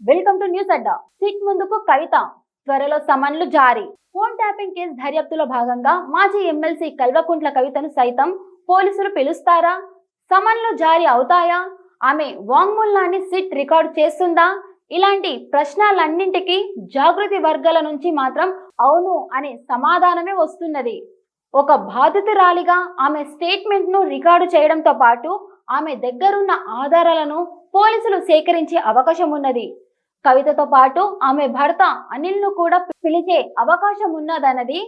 Welcome to news Adda. SIT ముందుకు కవిత. త్వరలో సమన్లు జారీ. ఫోన్ ట్యాపింగ్ కేసు దర్యాప్తులో భాగంగా మాజీ ఎమ్మెల్సీ కల్వకుంట్ల కవితను సైతం పోలీసులు పిలుస్తారా? సమన్లు జారీ అవుతాయా? ఆమె వాంగ్మూలాన్ని సిట్ రికార్డు చేస్తుందా? ఇలాంటి ప్రశ్నలన్నింటికీ జాగృతి వర్గాల నుంచి మాత్రం అవును అనే సమాధానమే వస్తున్నది. ఒక బాధితురాలిగా ఆమె స్టేట్మెంట్ను రికార్డు చేయడంతో పాటు ఆమె దగ్గరున్న ఆధారాలను పోలీసులు సేకరించే అవకాశం ఉన్నది కవితతో పాటు ఆమె భర్త అనిల్ను కూడా పిలిచే అవకాశం ఉన్నదన్నది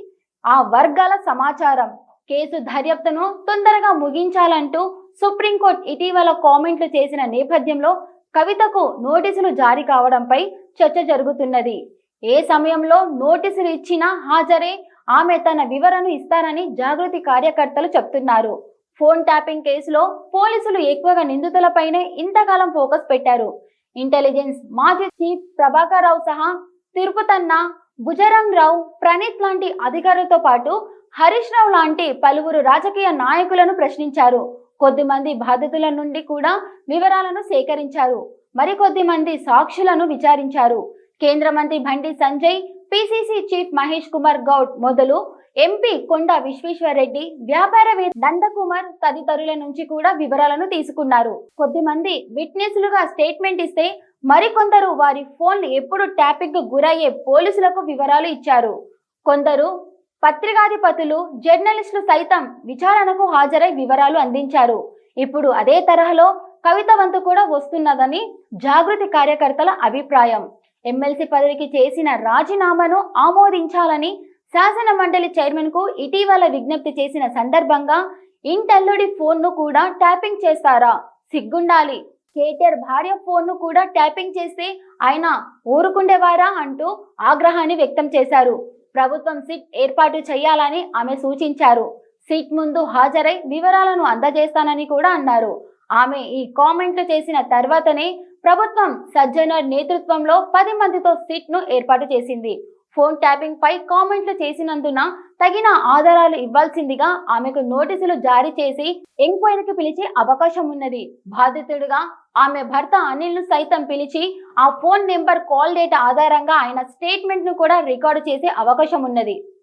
ఆ వర్గాల సమాచారం. కేసు దర్యాప్తును తొందరగా ముగించాలంటూ సుప్రీంకోర్టు ఇటీవల కామెంట్లు చేసిన నేపథ్యంలో కవితకు నోటీసులు జారీ కావడంపై చర్చ జరుగుతున్నది. ఏ సమయంలో నోటీసులు ఇచ్చినా హాజరే ఆమె తన వివరణ ఇస్తారని జాగృతి కార్యకర్తలు చెప్తున్నారు. ఫోన్ ట్యాపింగ్ కేసులో పోలీసులు ఎక్కువగా నిందితులపైనే ఇంతకాలం ఫోకస్ పెట్టారు. ఇంటెలిజెన్స్. మాజీ చీఫ్ ప్రభాకర్ రావు సహా తిరుపతన్న భుజరంగ్ రావు ప్రణీత్ లాంటి అధికారులతో పాటు హరీష్ రావు లాంటి పలువురు రాజకీయ నాయకులను ప్రశ్నించారు. కొద్దిమంది బాధితుల నుండి కూడా వివరాలను సేకరించారు. మరికొద్ది మంది సాక్షులను విచారించారు. కేంద్ర మంత్రి బండి సంజయ్ పిసిసి చీఫ్ మహేష్ కుమార్ గౌడ్ మొదలు ఎంపీ కొండ విశ్వేశ్వరరెడ్డి వ్యాపారవేత్త నందకుమార్ తదితరుల నుంచి కూడా వివరాలను తీసుకున్నారు. కొద్దిమంది విట్నెస్లుగా స్టేట్మెంట్ ఇస్తే మరికొందరు వారి ఫోన్లు ఎప్పుడు ట్యాపింగ్ గురయ్యే పోలీసులకు వివరాలు ఇచ్చారు. కొందరు పత్రికాధిపతులు జర్నలిస్టులు సైతం విచారణకు హాజరై వివరాలు అందించారు. ఇప్పుడు అదే తరహాలో కవిత వంతు కూడా వస్తున్నదని జాగృతి కార్యకర్తల అభిప్రాయం. ఎమ్మెల్సీ పదవికి చేసిన రాజీనామాను ఆమోదించాలని శాసన మండలి చైర్మన్కు ఇటీవల విజ్ఞప్తి చేసిన సందర్భంగా ఇంటల్లుడి ఫోన్ను కూడా ట్యాపింగ్ చేస్తారా? సిగ్గుండాలి. కేటీఆర్ భార్య ఫోన్ను కూడా ట్యాపింగ్ చేస్తే ఆయన ఊరుకుండేవారా అంటూ ఆగ్రహాన్ని వ్యక్తం చేశారు. ప్రభుత్వం సిట్ ఏర్పాటు చేయాలని ఆమె సూచించారు. సిట్ ముందు హాజరై వివరాలను అందజేస్తానని కూడా అన్నారు. ఆమె ఈ కామెంట్లు చేసిన తర్వాతనే ప్రభుత్వం సజ్జనర్ నేతృత్వంలో పది మందితో సిట్ను ఏర్పాటు చేసింది. ఫోన్ ట్యాపింగ్ పై కామెంట్లు చేసినందున తగిన ఆధారాలు ఇవ్వాల్సిందిగా ఆమెకు నోటీసులు జారీ చేసి ఎంక్వైరీకి పిలిచే అవకాశం ఉన్నది. బాధితుడిగా ఆమె భర్త అనిల్ను సైతం పిలిచి ఆ ఫోన్ నెంబర్ కాల్ డేటా ఆధారంగా ఆయన స్టేట్మెంట్ను కూడా రికార్డు చేసే అవకాశం ఉన్నది.